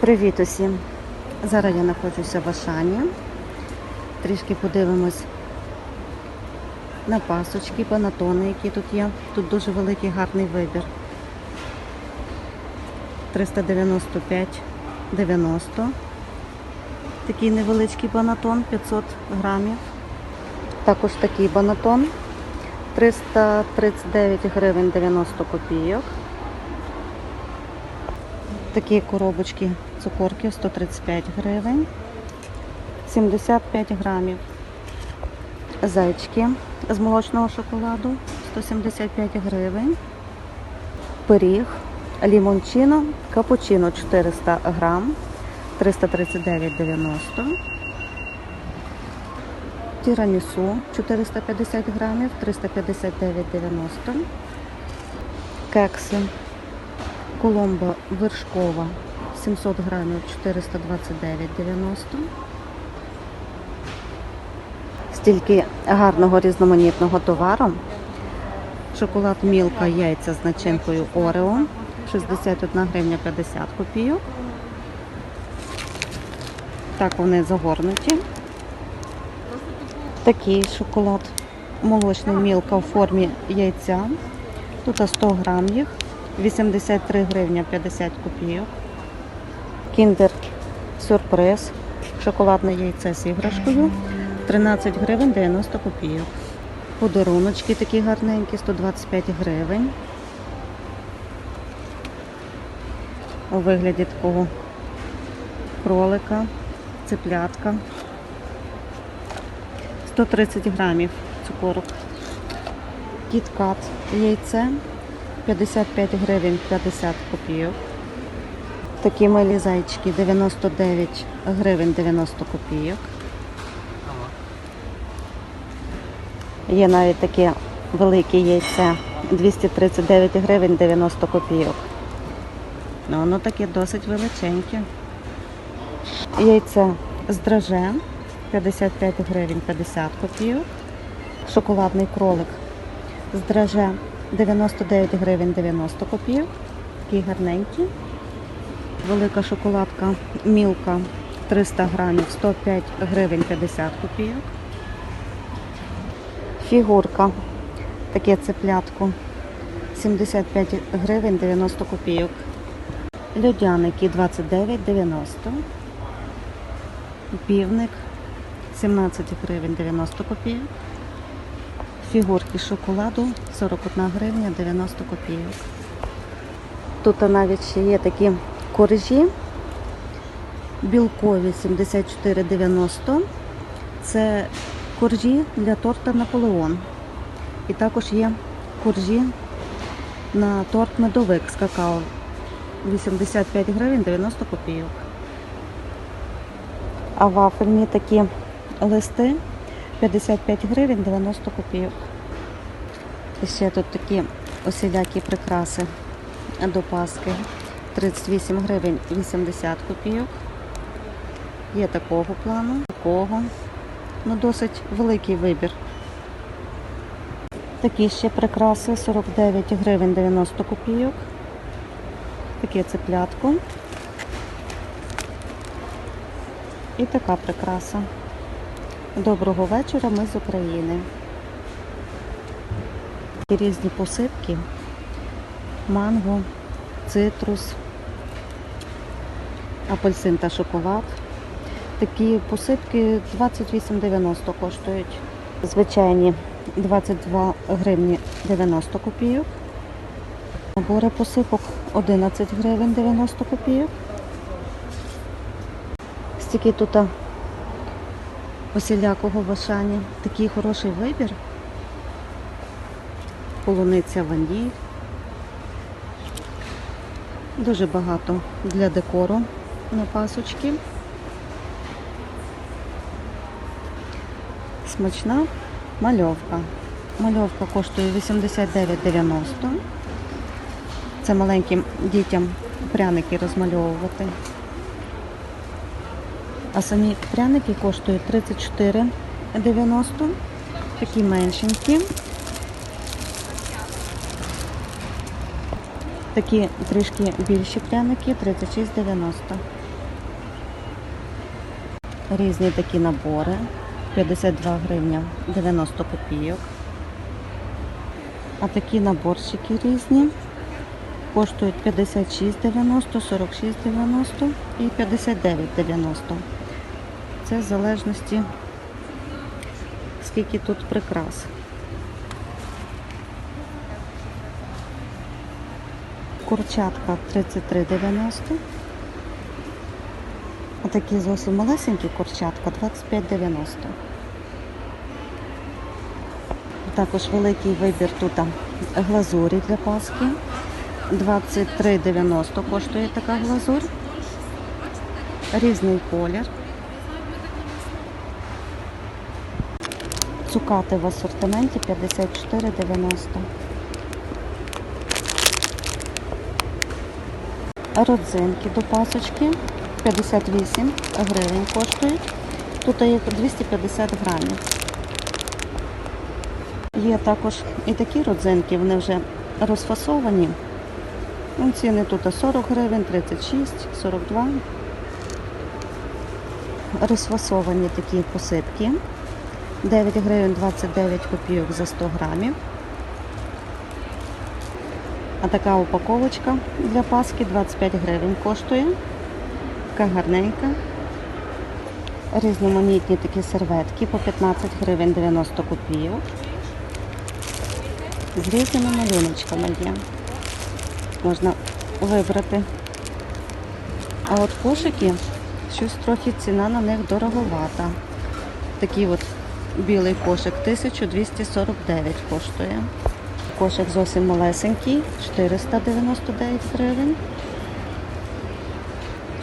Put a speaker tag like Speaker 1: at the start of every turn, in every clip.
Speaker 1: Привіт усім! Зараз я знаходжуся в Ашані. Трішки подивимось на пасочки, панатони, які тут є. Тут дуже великий гарний вибір. 395,90. Такий невеличкий банатон 500 грамів. Також такий банатон 339 гривень 90 копійок. Такі коробочки цукорки 135 гривень, 75 грамів. Зайчики з молочного шоколаду 175 гривень. Пиріг, лімончино, капучино 400 грам, 339,90. Тірамісу 450 грамів, 359,90. Кекси Коломба вершкова 700 грамів 429,90. Стільки гарного різноманітного товару. Шоколад Мілка яйця з начинкою Орео 61 гривня 50 копійок. Так вони загорнуті. Такий шоколад молочний Мілка в формі яйця. Тут 100 грам їх. 83 гривня 50 копійок. Кіндер сюрприз. Шоколадне яйце з іграшкою. 13 гривень 90 копійок. Подаруночки такі гарненькі, 125 гривень. У вигляді такого кролика, цеплятка. 130 грамів цукорок. Кіткат яйце 55 гривень 50 копійок. Такі милі зайчики 99 гривень 90 копійок. Є навіть таке велике яйце 239 гривень 90 копійок. Ну, воно таке досить величеньке. Яйце з драже 55 гривень 50 копійок. Шоколадний кролик з драже 99 гривень 90 копійок. Такий гарненький. Велика шоколадка Мілка 300 грамів 105 гривень 50 копійок. Фігурка. Таке цеплятко 75 гривень 90 копійок. Льодяники 29,90. Півник 17 гривень 90 копійок. Фігурки шоколаду 41 гривня 90 копійок. Тут навіть ще є такі коржі білкові 74,90. Це коржі для торта Наполеон. І також є коржі на торт медовик з какао 85 гривень 90 копійок. А вафельні такі листи 55 гривень 90 копійок. І ще тут такі усілякі прикраси до Паски. 38 гривень 80 копійок. Є такого плану, такого. Ну, досить великий вибір. Такі ще прикраси 49 гривень 90 копійок. Таке цеплятко. І така прикраса. Доброго вечора, ми з України. Такі різні посипки, манго, цитрус, апельсин та шоколад. Такі посипки 28,90 коштують. Звичайні 22 гривні 90 копійок. Набори посипок 11 гривень 90 копійок. Стільки тут усілякого в Ашані. Такий хороший вибір. Полуниця ваніль. Дуже багато для декору на пасочки. Смачна мальовка. Мальовка коштує 89,90. Це маленьким дітям пряники розмальовувати. А самі пряники коштують 34,90. Такі меншенькі. Такі трішки більші пряники 36,90. Різні такі набори. 52 гривня 90 копійок. А такі наборчики різні. Коштують 56,90, 46,90 і 59,90. Це в залежності, скільки тут прикрас. Курчатка 33,90. Такі зовсім малесенькі курчатка 25,90. Також великий вибір тут глазурі для паски. 23,90 коштує така глазурь. Різний колір. Цукати в асортименті 54,90. Родзинки до пасочки 58 гривень коштують. Тут є 250 грамів. Є також і такі родзинки, вони вже розфасовані. Ну, Ціни тут 40 гривень, 36, 42. Розфасовані такі посипки. 9 гривень 29 копійок за 100 грамів. А така упаковочка для паски 25 гривень коштує. Така гарненька. Різноманітні такі серветки по 15 гривень 90 копійок. З різними малюночками є. Можна вибрати. А от кошики, щось трохи ціна на них дороговата. Такий от білий кошик 1249 коштує. Кошик зовсім малесенький, 499 гривень.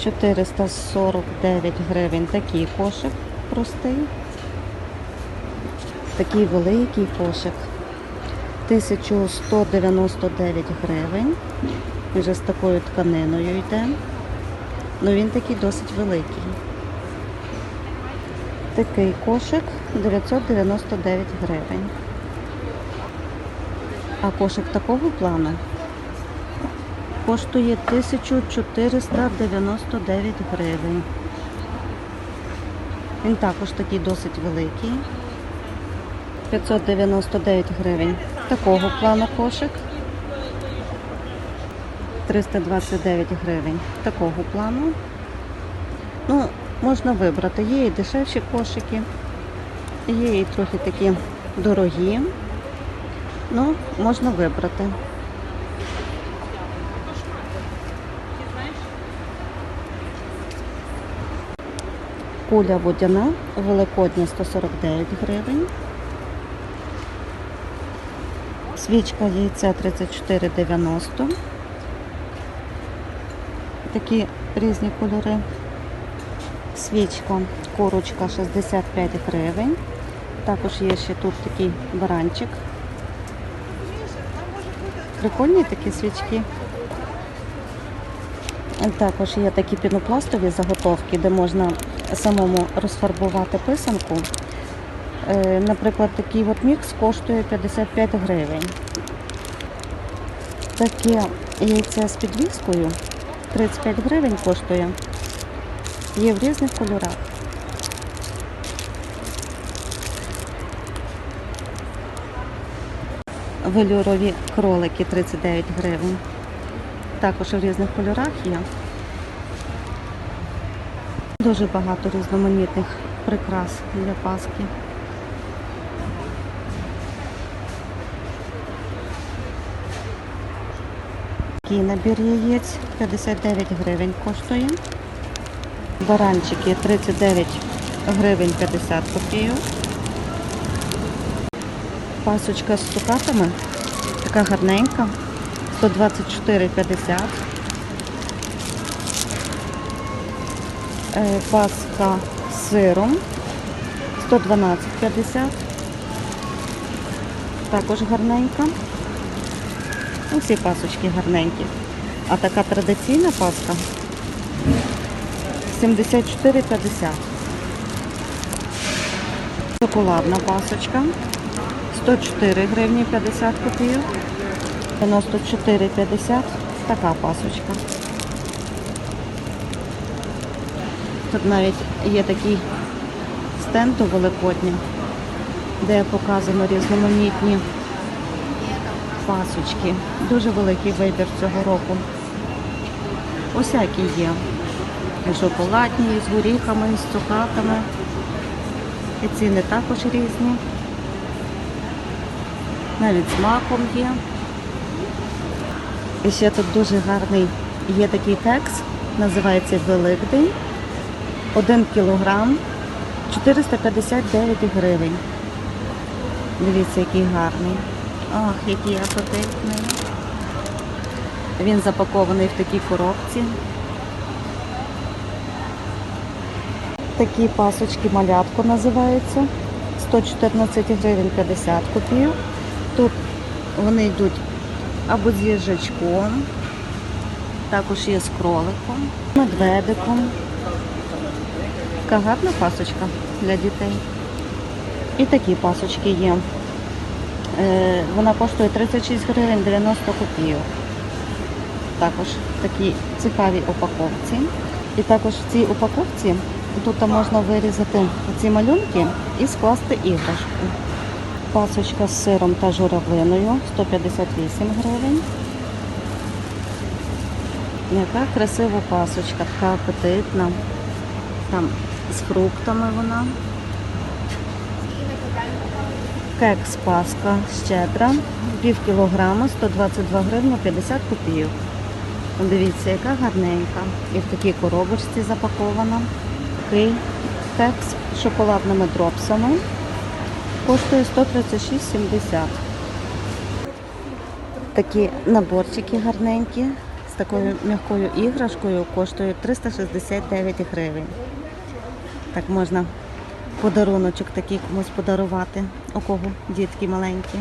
Speaker 1: 449 гривень такий кошик простий. Такий великий кошик. 1199 гривень. Вже з такою тканиною йде. Ну він такий досить великий. Такий кошик 999 гривень. А кошик такого плану коштує 1499 гривень. Він також такий досить великий. 599 гривень. Такого плану кошик. 329 гривень. Такого плану. Ну, можна вибрати. Є і дешевші кошики, є і трохи такі дорогі. Ну, можна вибрати. Куля водяна, великодня 149 гривень. Свічка яйця 34,90. Такі різні кольори. Свічка, курочка 65 гривень. Також є ще тут такий баранчик. Прикольні такі свічки. Також є такі пінопластові заготовки, де можна самому розфарбувати писанку. Е, Наприклад, такий от мікс коштує 55 гривень. Таке яйце з підвіскою 35 гривень коштує. Є в різних кольорах. Велюрові кролики 39 гривень. Також в різних кольорах є. Дуже багато різноманітних прикрас для Пасхи. Такий набір яєць 59 гривень коштує. Баранчики 39 гривень 50 копійок. Пасочка з цукатами. Така гарненька. 124,50. Паска з сиром 112,50. Також гарненька. Усі пасочки гарненькі. А така традиційна паска 74,50. Шоколадна пасочка 104 гривні 50 копійок. 94,50 така пасочка. Тут навіть є такий стенду Великодня, де показано різноманітні пасочки. Дуже великий вибір цього року. Усякі є. І шоколадні, і з горіхами, і з цукатами. І ціни також різні. Навіть з маком є. І ще тут дуже гарний є такий кекс, називається Великдень. 1 кілограм 459 гривень. Дивіться, який гарний. Ах, який апетитний. Він запакований в такій коробці. Такі пасочки малятко називаються. 114 гривень 50 копійок. Тут вони йдуть або з їжачком, також є з кроликом, медведиком. Така гарна пасочка для дітей. І такі пасочки є. Е, Вона коштує 36 гривень 90 копійок. Також такі цікаві упаковці. І також в цій упаковці тут можна вирізати ці малюнки і скласти іграшку. Пасочка з сиром та журавлиною 158 гривень. Яка красива пасочка, така апетитна. Там з фруктами вона. Кекс паска щедра, пів кілограма, 122 гривні 50 копійок. Дивіться, яка гарненька. І в такій коробочці запакована. Такий кекс з шоколадними дропсами. Коштує 136,70. Такі наборчики гарненькі з такою м'якою іграшкою коштують 369 гривень. Так можна подаруночок такий комусь подарувати, у кого дітки маленькі.